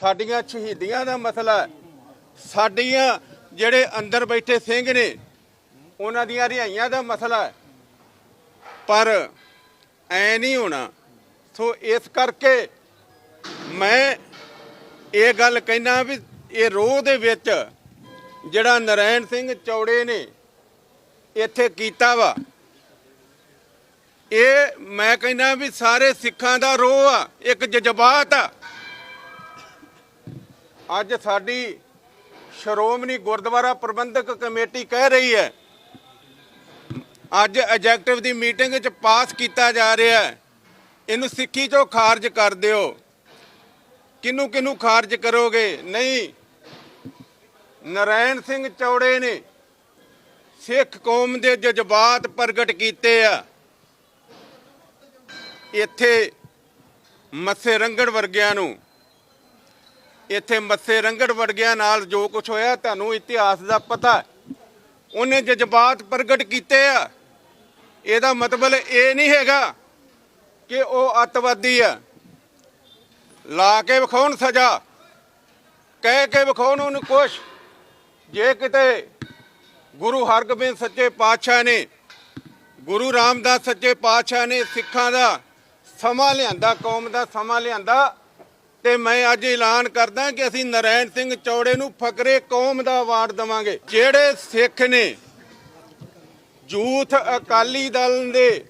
ਸਾਡੀਆਂ ਸ਼ਹੀਦੀਆਂ ਦਾ ਮਸਲਾ ਸਾਡੀਆਂ ਜਿਹੜੇ ਅੰਦਰ ਬੈਠੇ ਸਿੰਘ ਨੇ, ਉਹਨਾਂ ਦੀਆਂ ਰਿਹਾਈਆਂ ਦਾ ਮਸਲਾ ਹੈ। ਪਰ ਐ ਨਹੀਂ ਹੋਣਾ। ਸੋ ਇਸ ਕਰਕੇ ਮੈਂ ਇਹ ਗੱਲ ਕਹਿਣਾ ਵੀ ਇਹ ਰੋਹ ਦੇ ਵਿੱਚ ਜਿਹੜਾ ਨਰੈਣ ਸਿੰਘ ਚੌੜੇ ਨੇ ਇੱਥੇ ਕੀਤਾ ਵਾ, ਇਹ ਮੈਂ ਕਹਿੰਦਾ ਵੀ ਸਾਰੇ ਸਿੱਖਾਂ ਦਾ ਰੋਹ ਆ, ਇੱਕ ਜਜ਼ਬਾਤ ਆ। ਅੱਜ ਸਾਡੀ ਸ਼੍ਰੋਮਣੀ ਗੁਰਦੁਆਰਾ ਪ੍ਰਬੰਧਕ ਕਮੇਟੀ ਕਹਿ ਰਹੀ ਹੈ, ਅੱਜ ਐਜੈਕਟਿਵ ਦੀ ਮੀਟਿੰਗ ਵਿੱਚ ਪਾਸ ਕੀਤਾ ਜਾ ਰਿਹਾ ਹੈ। ਇਹਨੂੰ ਸਿੱਖੀ ਚੋਂ ਖਾਰਜ ਕਰ ਦਿਓ। ਕਿਨੂੰ ਕਿਨੂੰ ਖਾਰਜ ਕਰੋਗੇ? ਨਹੀਂ, ਨਰੈਣ ਸਿੰਘ ਚੌੜੇ ਨੇ ਸਿੱਖ ਕੌਮ ਦੇ ਜਜ਼ਬਾਤ ਪ੍ਰਗਟ ਕੀਤੇ ਆ। ਇੱਥੇ ਮੱਸੇ ਰੰਗੜ ਵਰਗਿਆਂ ਨੂੰ ਇੱਥੇ ਮੱਸੇ ਰੰਗੜ ਵਰਗਿਆਂ ਨਾਲ ਜੋ ਕੁਝ ਹੋਇਆ ਤੁਹਾਨੂੰ ਇਤਿਹਾਸ ਦਾ ਪਤਾ ਉਹਨੇ ਜਜ਼ਬਾਤ ਪ੍ਰਗਟ ਕੀਤੇ ਆ। ਇਹਦਾ ਮਤਲਬ ਇਹ ਨਹੀਂ ਹੈਗਾ ਕਿ ਉਹ ਅੱਤਵਾਦੀ ਆ। ਲਾ ਕੇ ਵਿਖਾਉਣ ਸਜ਼ਾ, ਕਹਿ ਕੇ ਵਿਖਾਉਣ ਉਹਨੂੰ ਕੁਛ। ਜੇ ਕਿਤੇ ਗੁਰੂ ਹਰਗੋਬਿੰਦ ਸੱਚੇ ਪਾਤਸ਼ਾਹ ਨੇ, ਗੁਰੂ ਰਾਮਦਾਸ ਸੱਚੇ ਪਾਤਸ਼ਾਹ ਨੇ ਸਿੱਖਾਂ ਦਾ ਸਮਾਂ ਲਿਆਂਦਾ, ਕੌਮ ਦਾ ਸਮਾਂ ਲਿਆਂਦਾ ਤੇ ਮੈਂ ਅੱਜ ਐਲਾਨ ਕਰਦਾ ਕਿ ਅਸੀਂ ਨਰੈਣ ਸਿੰਘ ਚੌੜੇ ਨੂੰ ਫਕਰੇ ਕੌਮ ਦਾ ਅਵਾਰਡ ਦਵਾਂਗੇ ਜਿਹੜੇ ਸਿੱਖ ਨੇ, ਜੂਥ ਅਕਾਲੀ ਦਲ ਦੇ,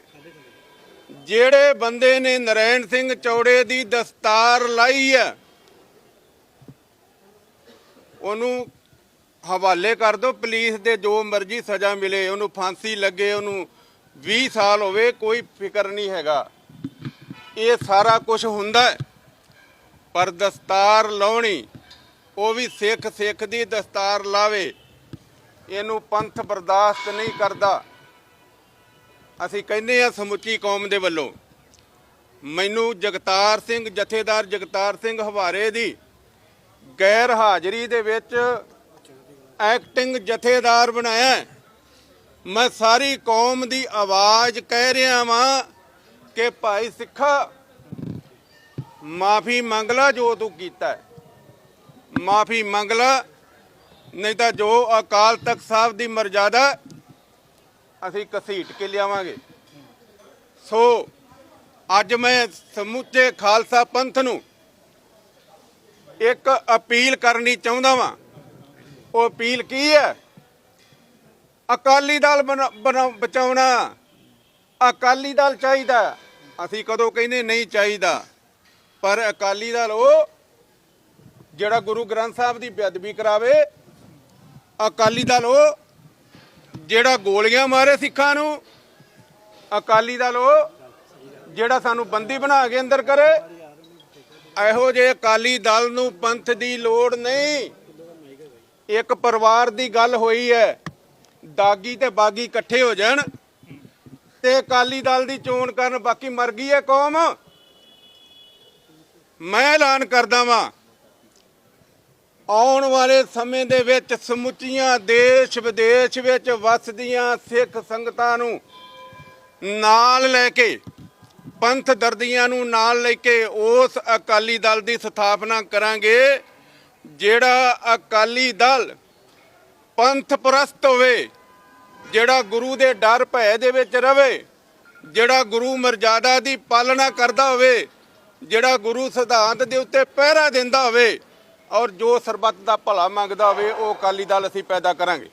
ਜਿਹੜੇ ਬੰਦੇ ਨੇ ਨਰੈਣ ਸਿੰਘ ਚੌੜੇ ਦੀ ਦਸਤਾਰ ਲਾਈ ਹੈ, ਉਹਨੂੰ ਹਵਾਲੇ ਕਰ ਦਿਓ, ਪੁਲਿਸ ਦੇ ਜੋ ਮਰਜ਼ੀ ਸਜ਼ਾ ਮਿਲੇ, ਉਹਨੂੰ ਫਾਂਸੀ ਲੱਗੇ, ਉਹਨੂੰ 20 ਸਾਲ ਹੋਵੇ, ਕੋਈ ਫਿਕਰ ਨਹੀਂ ਹੈਗਾ ਇਹ ਸਾਰਾ ਕੁਝ ਹੁੰਦਾ ਹੈ। ਪਰ ਦਸਤਾਰ ਲਾਉਣੀ, ਉਹ ਵੀ ਸਿੱਖ ਸਿੱਖ ਦੀ ਦਸਤਾਰ ਲਾਵੇ। ਇਹਨੂੰ ਪੰਥ ਬਰਦਾਸ਼ਤ ਨਹੀਂ ਕਰਦਾ। ਅਸੀਂ ਕਹਿੰਦੇ ਆ ਸਮੁੱਚੀ ਕੌਮ ਦੇ ਵੱਲੋਂ, ਮੈਨੂੰ ਜਗਤਾਰ ਸਿੰਘ, ਜਥੇਦਾਰ ਜਗਤਾਰ ਸਿੰਘ ਹਵਾਰੇ ਦੀ ਗੈਰ ਹਾਜ਼ਰੀ ਦੇ ਵਿੱਚ ਐਕਟਿੰਗ ਜਥੇਦਾਰ ਬਣਾਇਆ ਮੈਂ ਸਾਰੀ ਕੌਮ ਦੀ ਆਵਾਜ਼ ਕਹਿ ਰਿਹਾ ਵਾਂ ਕਿ ਭਾਈ ਸਿੱਖਾ ਮਾਫੀ ਮੰਗ ਲਾ ਜੋ ਤੂੰ ਕੀਤਾ ਮਾਫੀ ਮੰਗ ਲਾ, ਨਹੀਂ ਤਾਂ ਜੋ ਅਕਾਲ ਤਖਤ ਸਾਹਿਬ ਦੀ ਮਰਜ਼ਾਦਾ ਅਸੀਂ ਘਸੀਟ ਕੇ ਲਿਆਵਾਂਗੇ। ਸੋ, ਅੱਜ ਮੈਂ ਸਮੁੱਚੇ ਖਾਲਸਾ ਪੰਥ ਨੂੰ ਇੱਕ ਅਪੀਲ ਕਰਨੀ ਚਾਹੁੰਦਾ ਵਾਂ। ਉਹ ਅਪੀਲ ਕੀ ਹੈ? ਅਕਾਲੀ ਦਲ ਬਣਾ- ਬਣਾ- ਬਚਾਉਣਾ। ਅਕਾਲੀ ਦਲ ਚਾਹੀਦਾ ਅਸੀਂ ਕਦੋਂ ਕਹਿੰਦੇ ਨਹੀਂ ਚਾਹੀਦਾ। ਪਰ ਅਕਾਲੀ ਦਲ ਉਹ ਜਿਹੜਾ ਗੁਰੂ ਗ੍ਰੰਥ ਸਾਹਿਬ ਦੀ ਬੇਅਦਬੀ ਕਰਾਵੇ, ਅਕਾਲੀ ਦਲ ਉਹ ਜਿਹੜਾ ਗੋਲੀਆਂ ਮਾਰੇ ਸਿੱਖਾਂ ਨੂੰ, ਅਕਾਲੀ ਦਲ ਉਹ ਜਿਹੜਾ ਸਾਨੂੰ ਬੰਦੀ ਬਣਾ ਕੇ ਅੰਦਰ ਕਰੇ, ਇਹੋ ਜਿਹੇ ਅਕਾਲੀ ਦਲ ਨੂੰ ਪੰਥ ਦੀ ਲੋੜ ਨਹੀਂ। ਇੱਕ ਪਰਿਵਾਰ ਦੀ ਗੱਲ ਹੋਈ ਹੈ, ਦਾਗੀ ਤੇ ਬਾਗੀ ਇਕੱਠੇ ਹੋ ਜਾਣ ਤੇ ਅਕਾਲੀ ਦਲ ਦੀ ਚੋਣ ਕਰਨ ਬਾਕੀ ਮਰ ਗਈ ਹੈ ਕੌਮ। ਮੈਂ ਐਲਾਨ ਕਰਦਾ ਵਾਂ, ਆਉਣ ਵਾਲੇ ਸਮੇਂ ਦੇ ਵਿੱਚ ਸਮੁੱਚੀਆਂ ਦੇਸ਼ ਵਿਦੇਸ਼ ਵਿੱਚ ਵਸਦੀਆਂ ਸਿੱਖ ਸੰਗਤਾਂ ਨੂੰ ਨਾਲ ਲੈ ਕੇ, ਪੰਥ ਦਰਦੀਆਂ ਨੂੰ ਨਾਲ ਲੈ ਕੇ ਉਸ ਅਕਾਲੀ ਦਲ ਦੀ ਸਥਾਪਨਾ ਕਰਾਂਗੇ, ਜਿਹੜਾ ਅਕਾਲੀ ਦਲ ਪੰਥ ਪ੍ਰਸਤ ਹੋਵੇ, ਜਿਹੜਾ ਗੁਰੂ ਦੇ ਡਰ ਭੈ ਦੇ ਵਿੱਚ ਰਵੇ, ਜਿਹੜਾ ਗੁਰੂ ਮਰਜ਼ਾਦਾ ਦੀ ਪਾਲਣਾ ਕਰਦਾ ਹੋਵੇ ਜਿਹੜਾ ਗੁਰੂ ਸਿਧਾਂਤ ਦੇ ਉੱਤੇ ਪਹਿਰਾ ਦਿੰਦਾ ਹੋਵੇ ਔਰ ਜੋ ਸਰਬੱਤ ਦਾ ਭਲਾ ਮੰਗਦਾ ਹੋਵੇ, ਉਹ ਅਕਾਲੀ ਦਲ ਅਸੀਂ ਪੈਦਾ ਕਰਾਂਗੇ।